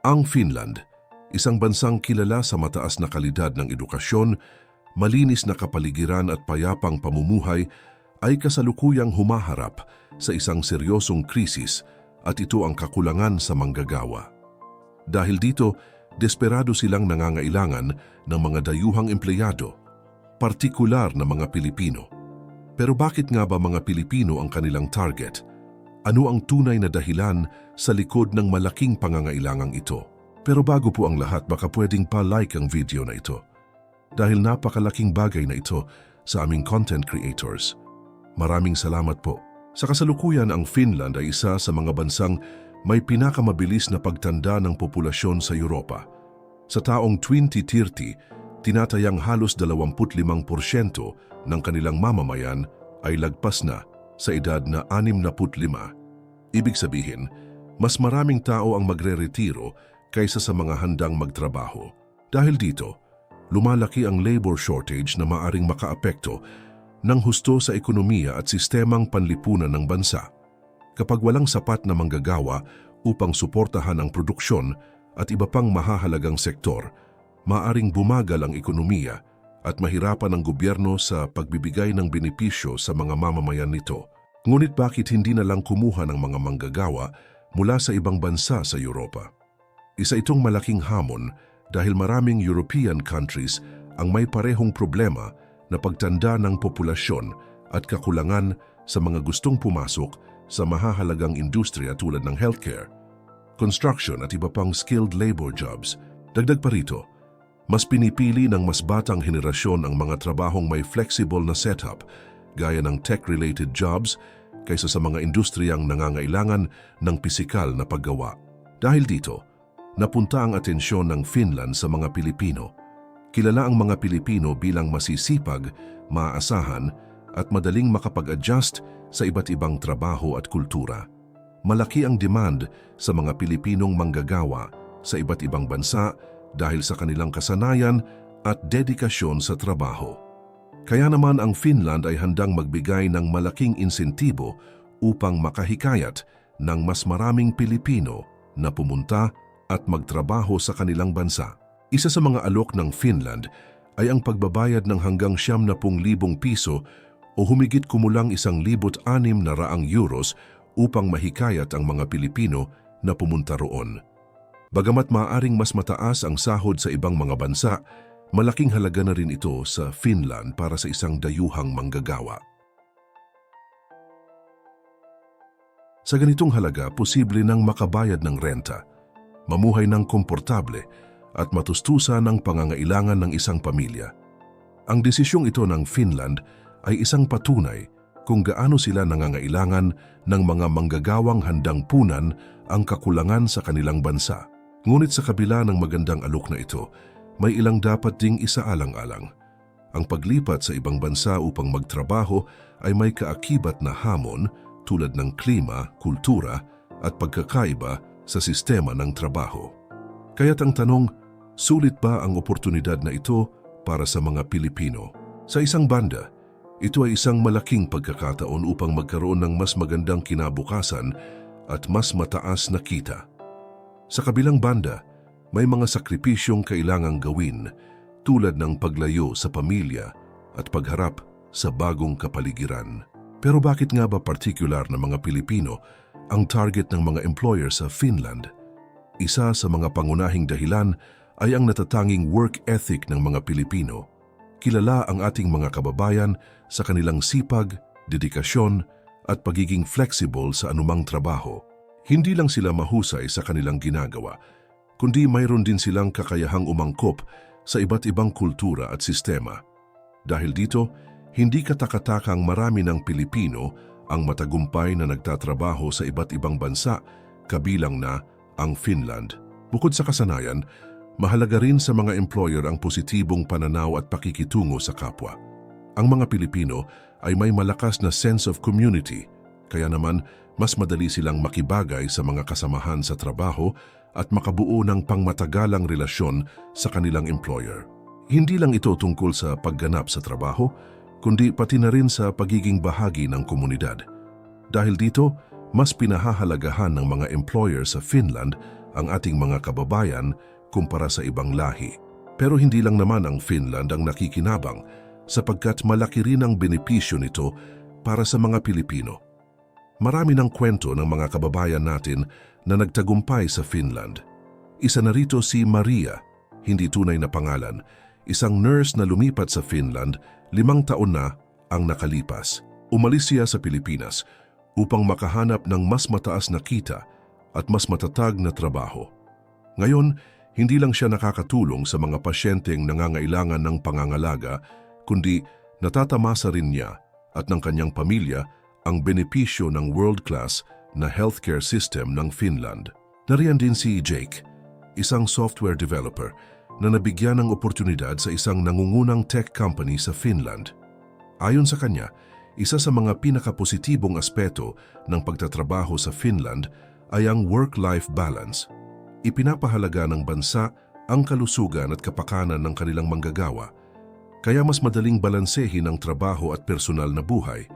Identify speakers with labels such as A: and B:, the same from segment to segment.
A: Ang Finland, isang bansang kilala sa mataas na kalidad ng edukasyon, malinis na kapaligiran at payapang pamumuhay, ay kasalukuyang humaharap sa isang seryosong krisis at ito ang kakulangan sa manggagawa. Dahil dito, desperado silang nangangailangan ng mga dayuhang empleyado, partikular na mga Pilipino. Pero bakit nga ba mga Pilipino ang kanilang target? Ano ang tunay na dahilan sa likod ng malaking pangangailangang ito? Pero bago po ang lahat, baka pwedeng pa-like ang video na ito. Dahil napakalaking bagay na ito sa aming content creators. Maraming salamat po. Sa kasalukuyan, ang Finland ay isa sa mga bansang may pinakamabilis na pagtanda ng populasyon sa Europa. Sa taong 2030, tinatayang halos 25% ng kanilang mamamayan ay lagpas na sa edad na 65. Ibig sabihin, mas maraming tao ang magre-retiro kaysa sa mga handang magtrabaho. Dahil dito, lumalaki ang labor shortage na maaring makaapekto ng husto sa ekonomiya at sistemang panlipunan ng bansa. Kapag walang sapat na manggagawa upang suportahan ang produksyon at iba pang mahahalagang sektor, maaring bumagal ang ekonomiya at mahirapan ang gobyerno sa pagbibigay ng benepisyo sa mga mamamayan nito. Ngunit bakit hindi na lang kumuha ng mga manggagawa mula sa ibang bansa sa Europa? Isa itong malaking hamon dahil maraming European countries ang may parehong problema na pagtanda ng populasyon at kakulangan sa mga gustong pumasok sa mahahalagang industriya tulad ng healthcare, construction at iba pang skilled labor jobs. Dagdag pa rito, mas pinipili ng mas batang henerasyon ang mga trabahong may flexible na setup gaya ng tech-related jobs kaysa sa mga industriyang nangangailangan ng pisikal na paggawa. Dahil dito, napunta ang atensyon ng Finland sa mga Pilipino. Kilala ang mga Pilipino bilang masisipag, maaasahan at madaling makapag-adjust sa iba't ibang trabaho at kultura. Malaki ang demand sa mga Pilipinong manggagawa sa iba't ibang bansa dahil sa kanilang kasanayan at dedikasyon sa trabaho. Kaya naman ang Finland ay handang magbigay ng malaking insentibo upang makahikayat ng mas maraming Pilipino na pumunta at magtrabaho sa kanilang bansa. Isa sa mga alok ng Finland ay ang pagbabayad ng hanggang siyam na pung libong piso o humigit kumulang isang libot anim na raang euros upang mahikayat ang mga Pilipino na pumunta roon. Bagamat maaring mas mataas ang sahod sa ibang mga bansa, malaking halaga na rin ito sa Finland para sa isang dayuhang manggagawa. Sa ganitong halaga, posible nang makabayad ng renta, mamuhay ng komportable at matustusan ang pangangailangan ng isang pamilya. Ang desisyong ito ng Finland ay isang patunay kung gaano sila nangangailangan ng mga manggagawang handang punan ang kakulangan sa kanilang bansa. Ngunit sa kabila ng magandang alok na ito, may ilang dapat ding isaalang-alang. Ang paglipat sa ibang bansa upang magtrabaho ay may kaakibat na hamon tulad ng klima, kultura at pagkakaiba sa sistema ng trabaho. Kaya't ang tanong, sulit ba ang oportunidad na ito para sa mga Pilipino? Sa isang banda, ito ay isang malaking pagkakataon upang magkaroon ng mas magandang kinabukasan at mas mataas na kita. Sa kabilang banda, may mga sakripisyong kailangang gawin tulad ng paglayo sa pamilya at pagharap sa bagong kapaligiran. Pero bakit nga ba particular na mga Pilipino ang target ng mga employer sa Finland? Isa sa mga pangunahing dahilan ay ang natatanging work ethic ng mga Pilipino. Kilala ang ating mga kababayan sa kanilang sipag, dedikasyon at pagiging flexible sa anumang trabaho. Hindi lang sila mahusay sa kanilang ginagawa, kundi mayroon din silang kakayahang umangkop sa iba't ibang kultura at sistema. Dahil dito, hindi katakatakang marami ng Pilipino ang matagumpay na nagtatrabaho sa iba't ibang bansa, kabilang na ang Finland. Bukod sa kasanayan, mahalaga rin sa mga employer ang positibong pananaw at pakikitungo sa kapwa. Ang mga Pilipino ay may malakas na sense of community, kaya naman mas madali silang makibagay sa mga kasamahan sa trabaho at makabuo ng pangmatagalang relasyon sa kanilang employer. Hindi lang ito tungkol sa pagganap sa trabaho, kundi pati na rin sa pagiging bahagi ng komunidad. Dahil dito, mas pinahahalagahan ng mga employer sa Finland ang ating mga kababayan kumpara sa ibang lahi. Pero hindi lang naman ang Finland ang nakikinabang sapagkat malaki rin ang benepisyo nito para sa mga Pilipino. Marami ng kwento ng mga kababayan natin na nagtagumpay sa Finland. Isa na rito si Maria, hindi tunay na pangalan, isang nurse na lumipat sa Finland limang taon na ang nakalipas. Umalis siya sa Pilipinas upang makahanap ng mas mataas na kita at mas matatag na trabaho. Ngayon, hindi lang siya nakakatulong sa mga pasyenteng nangangailangan ng pangangalaga, kundi natatamasa rin niya at ng kanyang pamilya ang benepisyo ng world-class na healthcare system ng Finland. Nariyan din si Jake, isang software developer na nabigyan ng oportunidad sa isang nangungunang tech company sa Finland. Ayon sa kanya, isa sa mga pinakapositibong aspeto ng pagtatrabaho sa Finland ay ang work-life balance. Ipinapahalaga ng bansa ang kalusugan at kapakanan ng kanilang manggagawa, kaya mas madaling balansehin ang trabaho at personal na buhay.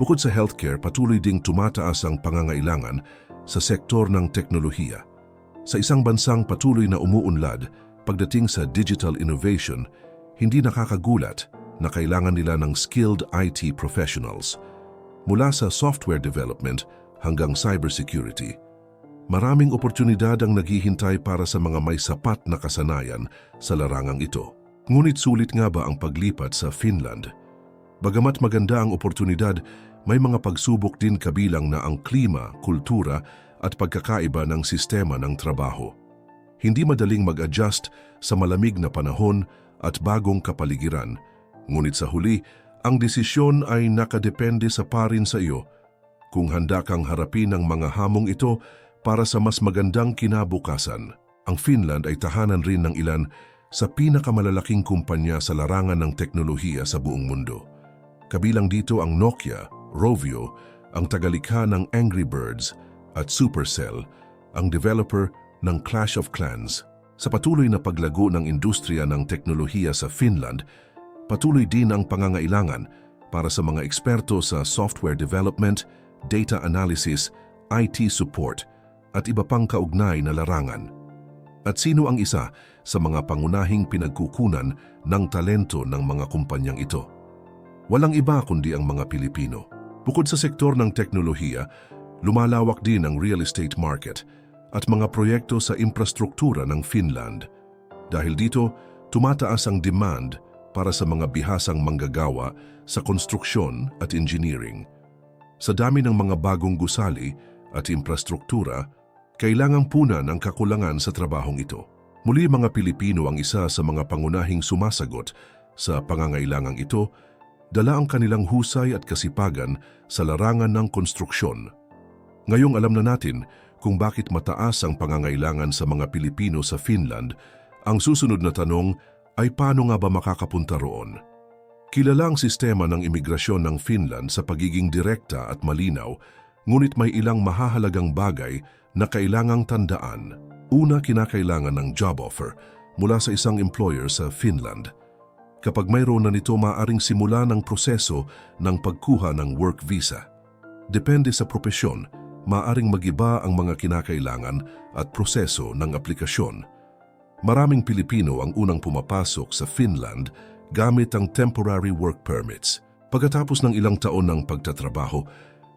A: Bukod sa healthcare, patuloy ding tumataas ang pangangailangan sa sektor ng teknolohiya. Sa isang bansang patuloy na umuunlad pagdating sa digital innovation, hindi nakakagulat na kailangan nila ng skilled IT professionals. Mula sa software development hanggang cybersecurity, maraming oportunidad ang naghihintay para sa mga may sapat na kasanayan sa larangang ito. Ngunit sulit nga ba ang paglipat sa Finland? Bagamat maganda ang oportunidad, may mga pagsubok din kabilang na ang klima, kultura at pagkakaiba ng sistema ng trabaho. Hindi madaling mag-adjust sa malamig na panahon at bagong kapaligiran, ngunit sa huli, ang desisyon ay nakadepende sa parin sa iyo kung handa kang harapin ang mga hamong ito para sa mas magandang kinabukasan. Ang Finland ay tahanan rin ng ilan sa pinakamalalaking kumpanya sa larangan ng teknolohiya sa buong mundo. Kabilang dito ang Nokia, Rovio, ang tagalikha ng Angry Birds, at Supercell, ang developer ng Clash of Clans. Sa patuloy na paglago ng industriya ng teknolohiya sa Finland, patuloy din ang pangangailangan para sa mga eksperto sa software development, data analysis, IT support, at iba pang kaugnay na larangan. At sino ang isa sa mga pangunahing pinagkukunan ng talento ng mga kumpanyang ito? Walang iba kundi ang mga Pilipino. Bukod sa sektor ng teknolohiya, lumalawak din ang real estate market at mga proyekto sa infrastruktura ng Finland. Dahil dito, tumataas ang demand para sa mga bihasang manggagawa sa konstruksyon at engineering. Sa dami ng mga bagong gusali at infrastruktura, kailangang punan ang kakulangan sa trabahong ito. Muli mga Pilipino ang isa sa mga pangunahing sumasagot sa pangangailangang ito dala ang kanilang husay at kasipagan sa larangan ng konstruksyon. Ngayong alam na natin kung bakit mataas ang pangangailangan sa mga Pilipino sa Finland, ang susunod na tanong ay paano nga ba makakapunta roon? Kilala ang sistema ng imigrasyon ng Finland sa pagiging direkta at malinaw, ngunit may ilang mahahalagang bagay na kailangang tandaan. Una, kinakailangan ng job offer mula sa isang employer sa Finland – Kapag mayroon na nito, maaring simula ng proseso ng pagkuha ng work visa. Depende sa propesyon, maaring magiba ang mga kinakailangan at proseso ng aplikasyon. Maraming Pilipino ang unang pumapasok sa Finland gamit ang temporary work permits. Pagkatapos ng ilang taon ng pagtatrabaho,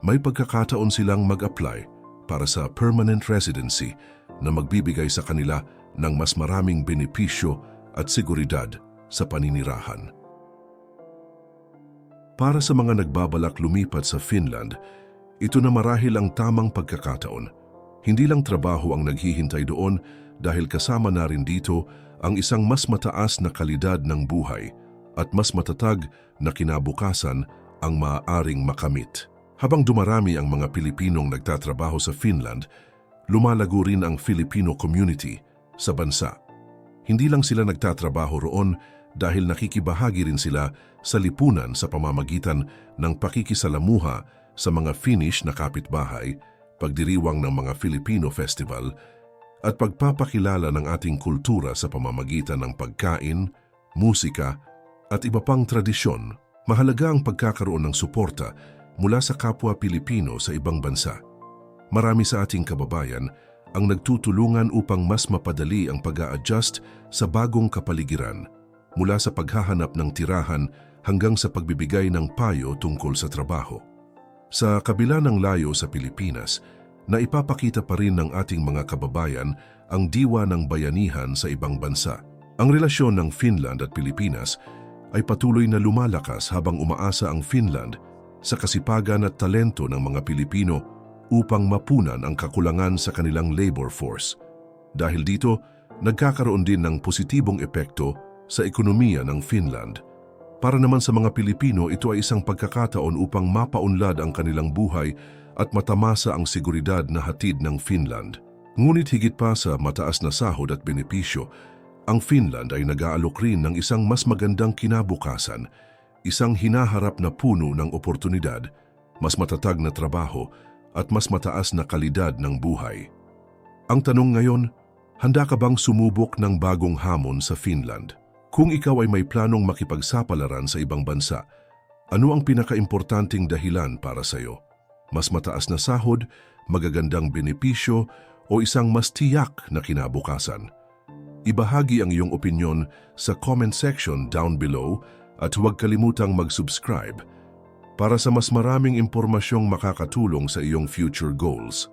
A: may pagkakataon silang mag-apply para sa permanent residency na magbibigay sa kanila ng mas maraming benepisyo at seguridad sa paninirahan. Para sa mga nagbabalak lumipat sa Finland, ito na marahil ang tamang pagkakataon. Hindi lang trabaho ang naghihintay doon dahil kasama na rin dito ang isang mas mataas na kalidad ng buhay at mas matatag na kinabukasan ang maaaring makamit. Habang dumarami ang mga Pilipinong nagtatrabaho sa Finland, lumalago rin ang Filipino community sa bansa. Hindi lang sila nagtatrabaho roon dahil nakikibahagi rin sila sa lipunan sa pamamagitan ng pakikisalamuha sa mga Finnish na kapitbahay, pagdiriwang ng mga Filipino Festival, at pagpapakilala ng ating kultura sa pamamagitan ng pagkain, musika, at iba pang tradisyon. Mahalaga ang pagkakaroon ng suporta mula sa kapwa Pilipino sa ibang bansa. marami sa ating kababayan ang nagtutulungan upang mas mapadali ang pag adjust sa bagong kapaligiran mula sa paghahanap ng tirahan hanggang sa pagbibigay ng payo tungkol sa trabaho. Sa kabila ng layo sa Pilipinas, naipapakita pa rin ng ating mga kababayan ang diwa ng bayanihan sa ibang bansa. Ang relasyon ng Finland at Pilipinas ay patuloy na lumalakas habang umaasa ang Finland sa kasipagan at talento ng mga Pilipino upang mapunan ang kakulangan sa kanilang labor force. Dahil dito, nagkakaroon din ng positibong epekto sa ekonomiya ng Finland. Para naman sa mga Pilipino, ito ay isang pagkakataon upang mapaunlad ang kanilang buhay at matamasa ang seguridad na hatid ng Finland. Ngunit higit pa sa mataas na sahod at benepisyo, ang Finland ay nag-aalok rin ng isang mas magandang kinabukasan, isang hinaharap na puno ng oportunidad, mas matatag na trabaho at mas mataas na kalidad ng buhay. Ang tanong ngayon, handa ka bang sumubok ng bagong hamon sa Finland? Kung ikaw ay may planong makipagsapalaran sa ibang bansa, ano ang pinakaimportanting dahilan para sa iyo? Mas mataas na sahod, magagandang benepisyo o isang mas tiyak na kinabukasan? Ibahagi ang iyong opinyon sa comment section down below at huwag kalimutang mag-subscribe para sa mas maraming impormasyong makakatulong sa iyong future goals.